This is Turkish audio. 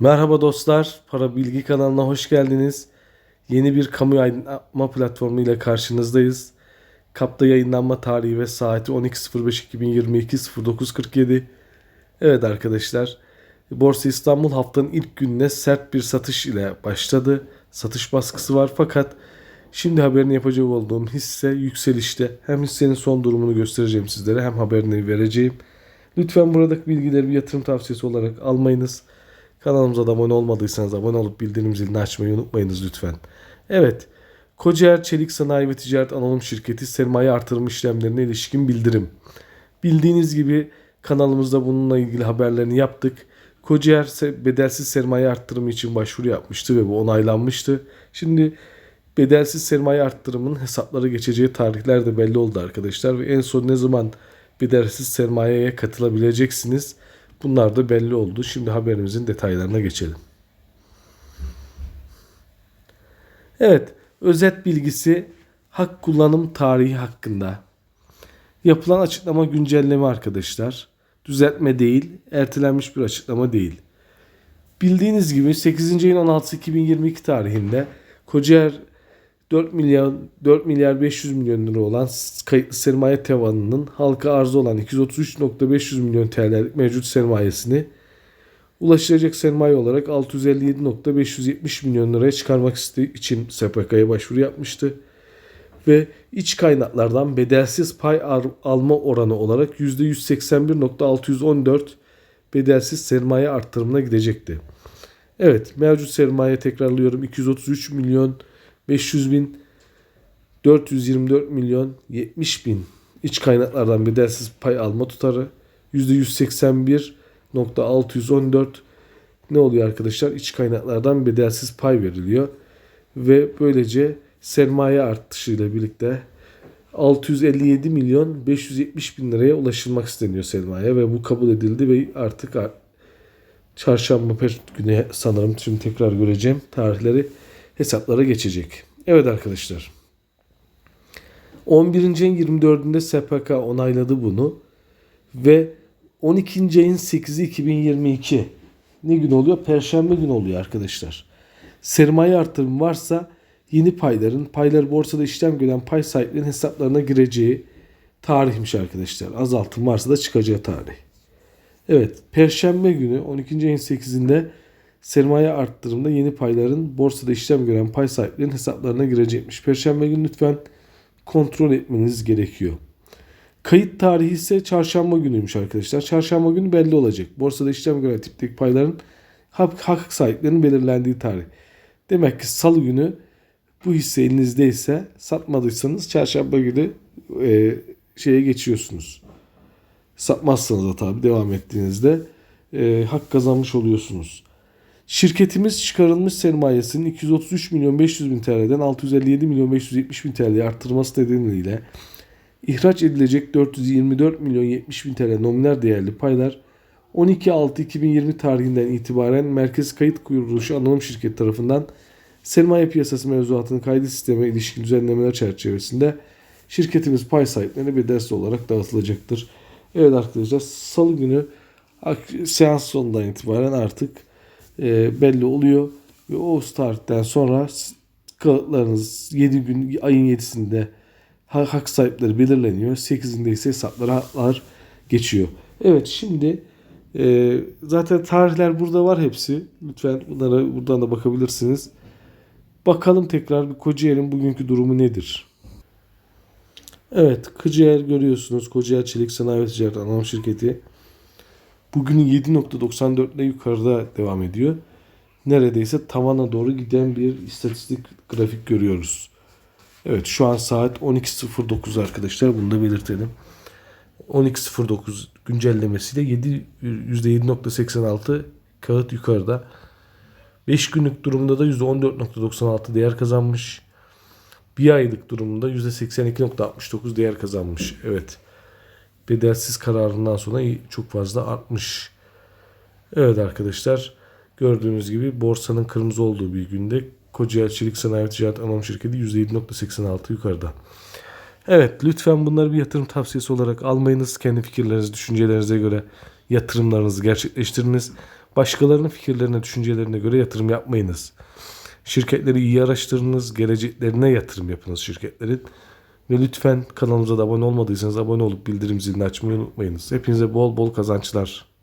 Merhaba dostlar, Para Bilgi kanalına hoş geldiniz. Yeni bir kamu yayınlama platformu ile karşınızdayız. Kapta yayınlanma tarihi ve saati 12.05.2022 09.47. Evet arkadaşlar, Borsa İstanbul haftanın ilk gününe sert bir satış ile başladı. Satış baskısı var fakat şimdi haberini yapacak olduğum hisse yükselişte. Hem hissenin son durumunu göstereceğim sizlere hem haberini vereceğim. Lütfen buradaki bilgileri bir yatırım tavsiyesi olarak almayınız. Kanalımıza da abone olmadıysanız abone olup bildirim zilini açmayı unutmayınız lütfen. Evet. Kocaer Çelik Sanayi ve Ticaret Anonim Şirketi sermaye artırım işlemlerine ilişkin bildirim. Bildiğiniz gibi kanalımızda bununla ilgili haberlerini yaptık. Kocaer bedelsiz sermaye arttırımı için başvuru yapmıştı ve bu onaylanmıştı. Şimdi bedelsiz sermaye arttırımının hesapları geçeceği tarihler de belli oldu arkadaşlar ve en son ne zaman bedelsiz sermayeye katılabileceksiniz bunlar da belli oldu. Şimdi haberimizin detaylarına geçelim. Evet, özet bilgisi hak kullanım tarihi hakkında. Yapılan açıklama güncelleme arkadaşlar. Düzeltme değil, ertelenmiş bir açıklama değil. Bildiğiniz gibi 8. ayın 16 2022 tarihinde Kocaer 4 milyar 4 milyar 500 milyon lira olan kayıtlı sermaye tavanının halka arzı olan 233.500 milyon TL'lik mevcut sermayesini ulaşılacak sermaye olarak 657.570 milyon liraya çıkarmak istediği için SPK'ya başvuru yapmıştı. Ve iç kaynaklardan bedelsiz pay alma oranı olarak %181.614 bedelsiz sermaye arttırımına gidecekti. Evet mevcut sermaye tekrarlıyorum 233 milyon 500 bin 424 milyon 70 bin. İç kaynaklardan bedelsiz pay alma tutarı %181.614 ne oluyor arkadaşlar? İç kaynaklardan bedelsiz pay veriliyor ve böylece sermaye artışıyla birlikte 657 milyon 570 bin liraya ulaşılmak isteniyor sermaye ve bu kabul edildi ve artık ar- çarşamba günü sanırım şimdi tekrar göreceğim tarihleri hesaplara geçecek. Evet arkadaşlar. 11. ayın 24'ünde SPK onayladı bunu ve 12. ayın 8'i 2022 ne gün oluyor? Perşembe günü oluyor arkadaşlar. Sermaye artırımı varsa yeni payların, paylar borsada işlem gören pay sahiplerinin hesaplarına gireceği tarihmiş arkadaşlar. Azaltım varsa da çıkacağı tarih. Evet, Perşembe günü 12. ayın 8'inde sermaye arttırımında yeni payların borsada işlem gören pay sahiplerinin hesaplarına girecekmiş. Perşembe günü lütfen kontrol etmeniz gerekiyor. Kayıt tarihi ise çarşamba günüymüş arkadaşlar. Çarşamba günü belli olacak. Borsada işlem gören tipteki payların hak, hak sahiplerinin belirlendiği tarih. Demek ki salı günü bu hisse elinizdeyse satmadıysanız çarşamba günü e, şeye geçiyorsunuz. Satmazsanız da tabii devam ettiğinizde e, hak kazanmış oluyorsunuz. Şirketimiz çıkarılmış sermayesinin 233 milyon 500 bin TL'den 657 milyon 570 bin TL'ye arttırması nedeniyle ihraç edilecek 424 milyon 70 bin TL nominal değerli paylar 12.6.2020 tarihinden itibaren Merkez Kayıt Kuruluşu Anonim Şirket tarafından sermaye piyasası mevzuatının kaydı sisteme ilişkin düzenlemeler çerçevesinde şirketimiz pay sahiplerine bedelsiz olarak dağıtılacaktır. Evet arkadaşlar salı günü seans sonundan itibaren artık e, belli oluyor ve o tarihten sonra kağıtlarınız 7 gün ayın 7'sinde ha- hak sahipleri belirleniyor. 8'inde ise hesaplar geçiyor. Evet şimdi e, zaten tarihler burada var hepsi. Lütfen bunlara buradan da bakabilirsiniz. Bakalım tekrar bir Kocaeli'nin bugünkü durumu nedir? Evet, Kocaeli görüyorsunuz. Kocaeli Çelik Sanayi ve Ticaret Anonim Şirketi. Bugün 7.94 ile yukarıda devam ediyor. Neredeyse tavana doğru giden bir istatistik grafik görüyoruz. Evet şu an saat 12.09 arkadaşlar bunu da belirtelim. 12.09 güncellemesiyle 7, %7.86 kağıt yukarıda. 5 günlük durumda da %14.96 değer kazanmış. Bir aylık durumda %82.69 değer kazanmış. Evet. Bedelsiz kararından sonra çok fazla artmış. Evet arkadaşlar. Gördüğünüz gibi borsanın kırmızı olduğu bir günde Kocaeli Çelik Sanayi ve Ticaret Anonim Şirketi %7.86 yukarıda. Evet lütfen bunları bir yatırım tavsiyesi olarak almayınız. Kendi fikirlerinizi, düşüncelerinize göre yatırımlarınızı gerçekleştiriniz. Başkalarının fikirlerine, düşüncelerine göre yatırım yapmayınız. Şirketleri iyi araştırınız, geleceklerine yatırım yapınız şirketlerin. Ve lütfen kanalımıza da abone olmadıysanız abone olup bildirim zilini açmayı unutmayınız. Hepinize bol bol kazançlar.